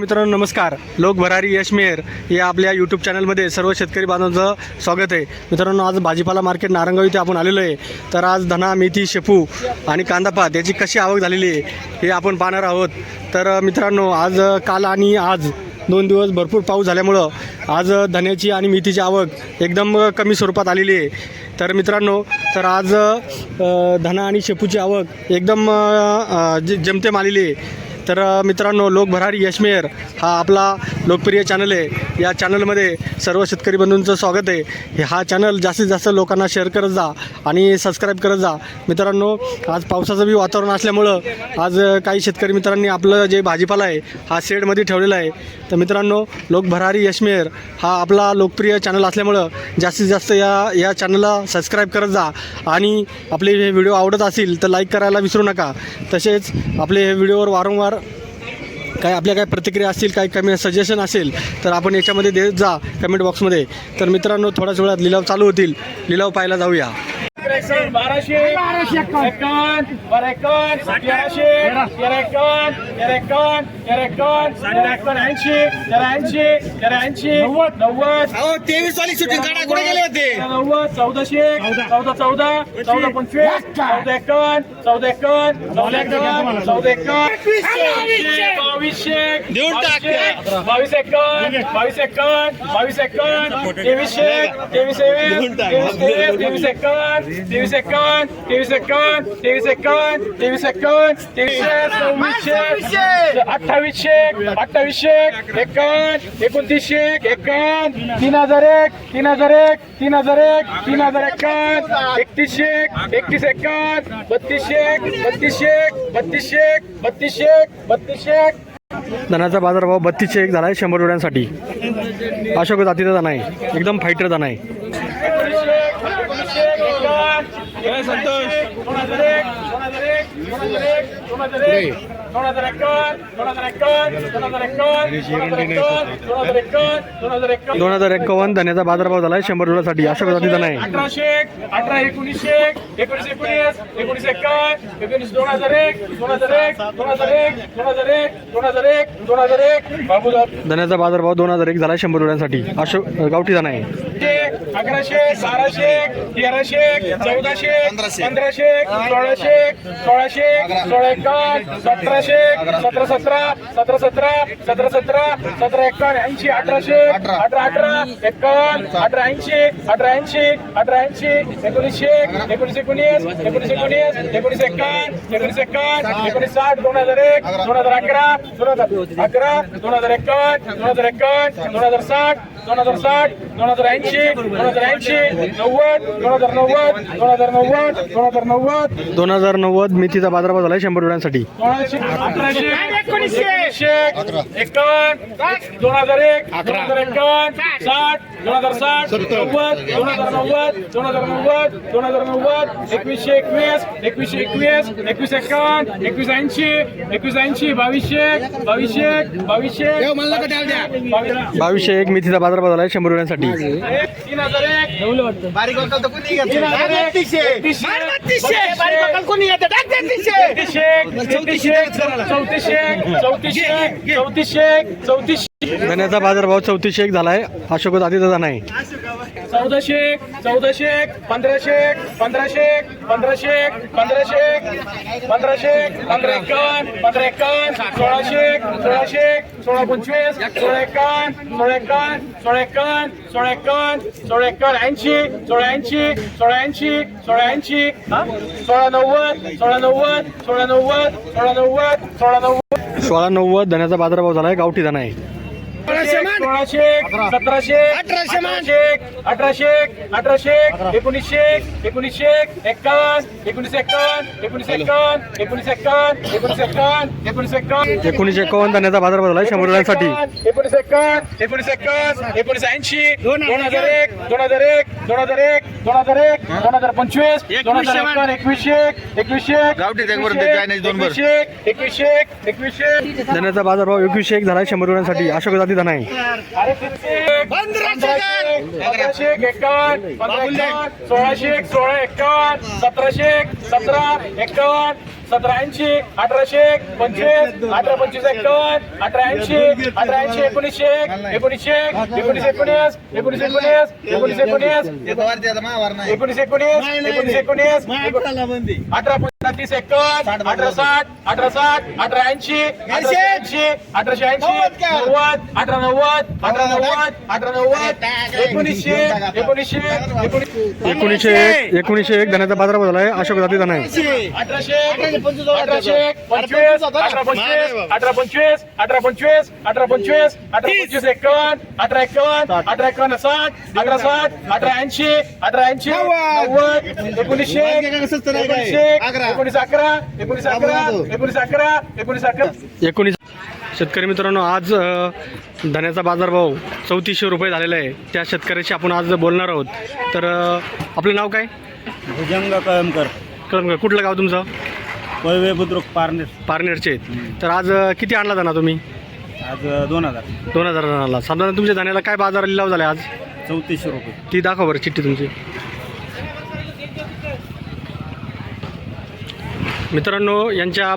मित्रांनो नमस्कार. लोक भरारी यश मेहर या आपल्या यूट्यूब चॅनलमध्ये सर्व शेतकरी बांधवांचं स्वागत आहे. मित्रांनो आज भाजीपाला मार्केट नारंगाव इथे आपण आलेलो आहे. तर आज धना मेथी शेपू आणि कांदापात याची कशी आवक झालेली आहे हे आपण पाहणार आहोत. तर मित्रांनो आज काल आणि आज दोन दिवस भरपूर पाऊस झाल्यामुळं आज धन्याची आणि मेथीची आवक एकदम कमी स्वरूपात आलेली आहे. तर मित्रांनो तर आज धना आणि शेपूची आवक एकदम जमतेम आलेली आहे. तर मित्रांनो लोक भरारी यशमेर हा आपला लोकप्रिय चॅनल आहे. या चॅनलमध्ये सर्व शेतकरी बंधूंचं स्वागत आहे. हे हा चॅनल जास्तीत जास्त लोकांना शेअर करत जा आणि सबस्क्राईब करत जा. मित्रांनो आज पावसाचं बी वातावरण असल्यामुळं आज काही शेतकरी मित्रांनी आपलं जे भाजीपाला आहे हा शेडमध्ये ठेवलेला आहे. तर मित्रांनो लोकभरारी यशमेर हा आपला लोकप्रिय चॅनल असल्यामुळं जास्तीत जास्त या या चॅनलला सबस्क्राईब करत जा. आणि आपले हे व्हिडिओ आवडत असतील तर लाईक करायला विसरू नका. तसेच आपले हे व्हिडिओवर वारंवार काय आपल्या काय प्रतिक्रिया असतील काही कमी सजेशन असेल तर आपण याच्यामध्ये देत जा कमेंट बॉक्समध्ये तर मित्रांनो थोड्याच वेळात लिलाव चालू होतील. लिलाव पाहायला जाऊया. बाराशे. एकावन्न बारा एकावन्न. तेराशे तेरा एकावन्न तेरा एकावन्न तेरा एकावन्न तेरा एकावन्न ऐंशी तेरा ऐंशी तेरा ऐंशी नव्वद तेवीस वाली शूटिंग काढा कुठे गेले होते? नव्वद चौदाशे चौदा. चौदा चौदा पंचवीस चौदा एकावन्न चौदा एकावन्न चौदा एकावन्न चौदा एकावन्न. बावीसशे बावीस एकावन्न बावीस एकावन्न बावीस एकावन्न तेवीसशे तेवीस. तेवीस तेवीस तेवीस एकावन्न तेवीस एकावन्न तेवीस एकावन्न तेवीस एकावन्न तेवीस एकावन्न तेवीसशे अठ्ठावीसशे अठ्ठावीसशे एकावन्न एकोणतीसशे एकावन्न तीन हजार एक तीन हजार एक तीन हजार एक तीन हजार एकावन्न एकतीसशे एकतीस एकावन्न बत्तीसशे बत्तीसशे बत्तीसशे बत्तीसशे बत्तीसशे धनाचा बाजारभाव बत्तीसशे एक झाला आहे शंभर रुपयांसाठी अशोक जातीचा दाना आहे एकदम फायटर दाना आहे संतोष. संतोष दोन हजार एकावन्न धन्याचा बाजारभाव झाला आहे शंभर रुपयासाठी अशोक जातीचा दाना आहे अठराशे अठरा एकोणीसशे एकोणीस एकोणीस एकोणीस एकावन्न एकोणीस दोन हजार एक दोन हजार एक दोन हजार एक दोन हजार एक दोन हजार एक दोन हजार एक. बाबूराव धन्याचा बाजारभाव दोन हजार एक झाला आहे शंभर रुपयांसाठी. अशोक गावठी दाना आहे अकराशे बाराशे तेराशे चौदाशे पंधराशे. पंधराशे सोळाशे सोळाशे सोळा एकावन्न सतराशे सतरा सतरा सतरा सतरा सतरा सतरा सतरा एकावन्न ऐंशी अठराशे अठरा. अठरा एकावन्न अठरा ऐंशी अठरा ऐंशी अठरा ऐंशी एकोणीसशे एकोणीस एकोणीस एकोणीस एकोणीस एकोणीस एकावन्न एकोणीस एकावन्न एकोणीस साठ दोन हजार एक दोन हजार अकरा दोन हजार अकरा दोन हजार एकावन्न दोन हजार एकावन्न दोन हजार साठ दोन हजार साठ दोन हजार ऐंशी दोन हजार ऐंशी नव्वद दोन हजार नव्वद दोन हजार नव्वद दोन हजार नव्वद दोन हजार नव्वद मेथीचा बाजारभाव झाला आहे शंभर रुपयांसाठी अठराशे एकोणीसशे एकावन्न दोन हजार एक दोन हजार एकावन्न साठ दोन हजार साठ नव्वद दोन हजार नव्वद दोन हजार नव्वद दोन हजार नव्वद एकवीसशे एकवीस एकवीसशे एकवीस एकवीस एकावन्न एकवीस ऐंशी एकवीस ऐंशी बावीसशे बावीसशे बावीसशे बावीस- बावीसशे एक मेथीचा बाजारभाव झाला आहे शंभर रुपयांसाठी. चौतीसशे चौतीसशे चौतीसशे चौतीसशे धन्याचा बाजारभाव चौतीसशे एक झाला आहे अशोक जातीचा दाना आहे चौदाशे चौदाशे पंधराशे पंधराशे पंधराशे पंधराशे पंधराशे पंधरा एकावन्न पंधरा एकावन्न सोळाशे सोळाशे सोळा पंचवीस सोळा एकावन्न सोळा एकावन्न सोळा एकावन्न सोळा एकावन्न सोळा एकावन्न ऐंशी सोळा ऐंशी सोळा ऐंशी सोळा ऐंशी हा? सोळा नव्वद सोळा नव्वद सोळा नव्वद सोळा नव्वद सोळा नव्वद. सोळा नव्वद धन्याचा बाजारभाव झाला आहे गावठी दाना आहे. सोळाशे सतराशे अठराशे. अठराशे अठराशे अठराशे एकोणीसशे एकोणीसशे एकावन्न एकोणीस एकावन्न एकोणीस एकावन्न एकोणीस एकावन्न एकोणीस एकावन्न एकोणीस एकावन्न एकोणीस एकावन्न धन्याचा बाजारभाव झाला आहे शंभर रुपयांसाठी. एकोणीस एकावन्न एकोणीस एकावन्न एकोणीस ऐंशी दोन हजार एक. दोन हजार एक दोन हजार एक दोन हजार एक दोन हजार पंचवीस दोन हजार एकावन्न एकवीसशे एकवीसशे. एकवीसशे एकवीसशे एकवीसशे धन्याचा बाजारभाव एकवीसशे एक झाला शंभर रुपयांसाठी. अशोक जाती दाना आहे पंधराशे पंधराशे एकावन्न. पंधरा एकावन्न सोळाशे सोळा एकावन्न. सतराशे सतरा. एकावन्न. सतरा ऐंशी. अठराशे एक. पंचवीस. अठरा पंचवीस एकावन्न. अठरा ऐंशी. अठरा ऐंशी एकोणीसशे एक. एकोणीसशे एक. एकोणीस. एकोणीस. एकोणीस. एकोणीस. एकोणीस एकोणीस एकोणीस. एकोणीस एकोणीस एकोणीस अठरा तीस एकावन्न अठरा साठ अठरा साठ अठरा ऐंशी अठराशे ऐंशी अठराशे ऐंशी नव्वद अठरा नव्वद अठरा नव्वद. अठरा नव्वद एकोणीसशे एकोणीसशे एकोणीस एकोणीसशे एक एकोणीसशे एक धन्याचा बाजारभाव झाला आहे अशोक जाती धना आहे अठराशे अठराशे पंचवीस अठरा पंचवीस अठरा पंचवीस अठरा पंचवीस अठरा पंचवीस अठरा पंचवीस एकावन्न अठरा एकावन्न अठरा एकावन्न साठ अठरा साठ. अठरा ऐंशी अठरा ऐंशी नव्वद. एकोणीसशे एकोणीसशे एकोणीस अकरा एकोणीस अकरा एकोणीस अकरा एकोणीस अकरा. एकोणीस. शेतकरी मित्रांनो आज धान्याचा बाजारभाव चौतीसशे रुपये झालेला आहे. त्या शेतकऱ्याशी आपण आज बोलणार आहोत. तर आपलं नाव काय? भुजंग कळमकर. कळम कुठलं गाव तुमचं? पळवे बुद्रुक पारनेर. पारनेरचे आहेत. तर आज किती आणला जाणार तुम्ही? आज दोन हजार. दोन हजार जणांना साधारण तुमच्या धान्याला काय बाजार लिलाव झाला आज? चौतीसशे रुपये. ती दाखवा बरं चिठ्ठी तुमची. मित्रांनो यांच्या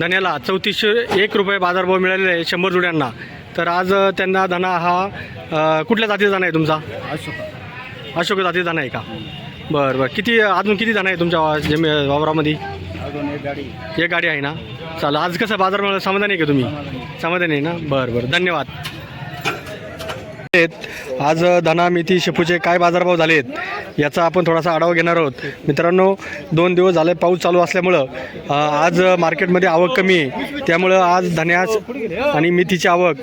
धन्याला चौतीसशे एक रुपये बाजारभाव मिळालेला आहे शंभर जुड्यांना. तर आज त्यांना धना हा कुठल्या जातीचा धना आहे तुमचा? अशोक. अशोक जातीचा धना आहे का? बरं बरं. किती अजून किती धना आहे तुमच्या जमी वावरामध्ये? एक गाडी. एक गाडी आहे ना? चालेल. आज कसं बाजार समाधानी आहे का तुम्ही? समाधानी आहे ना? बरं बरं. धन्यवाद. आज धना मेथी शेपूचे काय बाजारभाव झालेत याचा आपण थोडासा आढावा घेणार आहोत. मित्रांनो दोन दिवस झाले पाऊस चालू असल्यामुळं आज मार्केटमध्ये आवक कमी आहे. त्यामुळं आज धन्यास आणि मेथीची आवक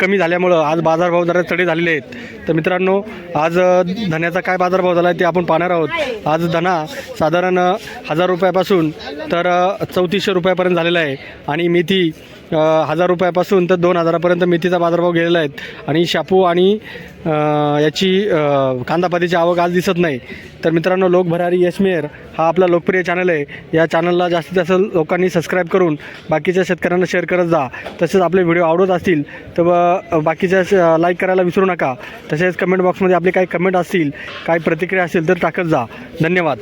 कमी झाल्यामुळं आज बाजारभाव जरा चढे झालेले आहेत. तर मित्रांनो आज धन्याचा काय बाजारभाव झाला आहे ते आपण पाहणार आहोत. आज धना साधारण हजार रुपयापासून तर चौतीसशे रुपयापर्यंत झालेला आहे. आणि मेथी हजार रुपयापासून तर दोन हजारापर्यंत मेथीचा बाजारभाव गेलेला आहेत आणि शापू आणि याची कांदापातीची आवक आज दिसत नाही. तर मित्रांनो लोकभरारी यशमेर हा आपला लोकप्रिय चॅनल आहे. या चॅनलला जास्तीत जास्त लोकांनी सबस्क्राईब करून बाकीच्या शेतकऱ्यांना शेअर करत जा. तसेच आपले व्हिडिओ आवडत असतील तर बाकीच्या लाईक करायला विसरू नका. तसेच कमेंट बॉक्समध्ये आपले काही कमेंट असतील काही प्रतिक्रिया असतील तर टाकत जा. धन्यवाद.